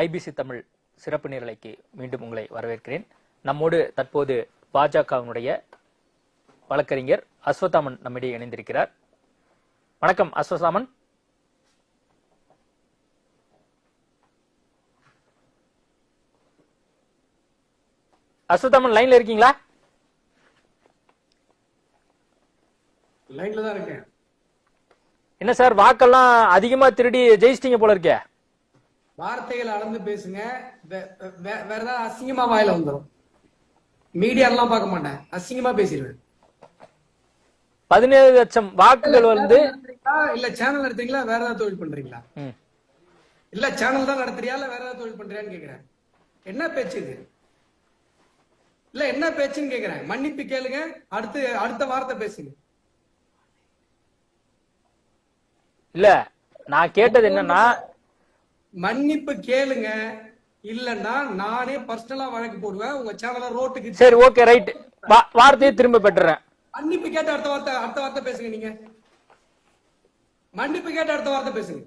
IBC Tamil சிறப்பு நேரலைக்கு மீண்டும் உங்களை வரவேற்கிறேன். நம்மோடு தற்போது பாஜகவினுடைய வழக்கறிஞர் அஸ்வத்தாமன் நம்மிடையே இணைந்திருக்கிறார். வணக்கம் அஸ்வத்தாமன். அஸ்வத்தாமன் லைன்ல இருக்கீங்களா? லைன்ல தான் இருக்கேன். என்ன சார் வாக்கெல்லாம் அதிகமா திருடி ஜெயிச்சிட்டீங்க போல இருக்கே. வார்த்தைகள் அளந்து பேசுங்க. வேற ஏதாவது அசிங்கமா வாயில வந்துடும் மீடியா எல்லாம் பார்க்க மாட்டேன். அசிங்கமா பேசிடுவேன். பதினேழு லட்சம் வாக்குகள் வந்து? இல்ல சேனல் நடத்துறீங்களா? வேற ஏதாவது தொழில் பண்றீங்களா. இல்ல சேனல் தான் நடத்துறியா? இல்ல வேற ஏதாவது தொழில் பண்றியான்னு கேக்குறேன். என்ன பேச்சு இது? இல்ல என்ன பேச்சுன்னு கேக்குறேன். மன்னிப்பு கேளுங்க. அடுத்து அடுத்த வார்த்தை பேசுங்க. இல்ல நான் கேட்டது என்னன்னா மன்னிப்பு கேளுங்க. இல்லன்னா நானே பர்சனலா வழக்கு போடுவேன். உங்க சேனலை ரோட்டுக்கு சரி ஓகே ரைட் வார்த்தையை திரும்ப பெற்றுறேன். மன்னிப்பு கேட்டு அடுத்த வார்த்தை அடுத்த வார்த்தை பேசுங்க நீங்க. மன்னிப்பு கேட்டு அடுத்த வார்த்தை பேசுங்க.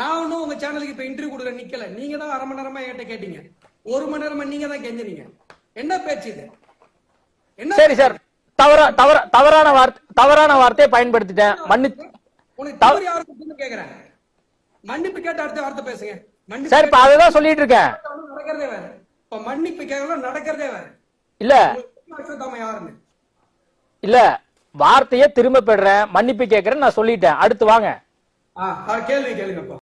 நான் ஒன்னும் உங்க சேனலுக்கு இப்ப இன்டர்வியூ கொடுக்க நிக்கல. நீங்க தான் அரை மணி நேரமா என்கிட்ட கேட்டீங்க. ஒரு மணி நேரமா நீங்க தான் கெஞ்சுனீங்க. என்ன பேச்சு இது? என்ன சரி சார் தவறா தவற தவறான வார்த்தை தவறான வார்த்தையை பயன்படுத்திட்டேன். மன்னி உனக்கு தவறு யாருக்கு இருக்குன்னு கேக்குறேன்? மன்னிப்பு கேட்டு அடுத்த வார்த்தை பேசுங்க. சார் இப்ப அததான் சொல்லிட்டு இருக்கேன். நடக்கிறதே வேற. இப்ப மன்னிப்பு கேட்கலாம் நடக்கிறதே வேற. இல்ல. யாருன்னு. இல்ல. வார்த்தையை திரும்ப பெறேன் மன்னிப்பு கேட்கறேன் நான் சொல்லிட்டேன். அடுத்து வாங்க. கேள்வி கேளுங்க இப்போ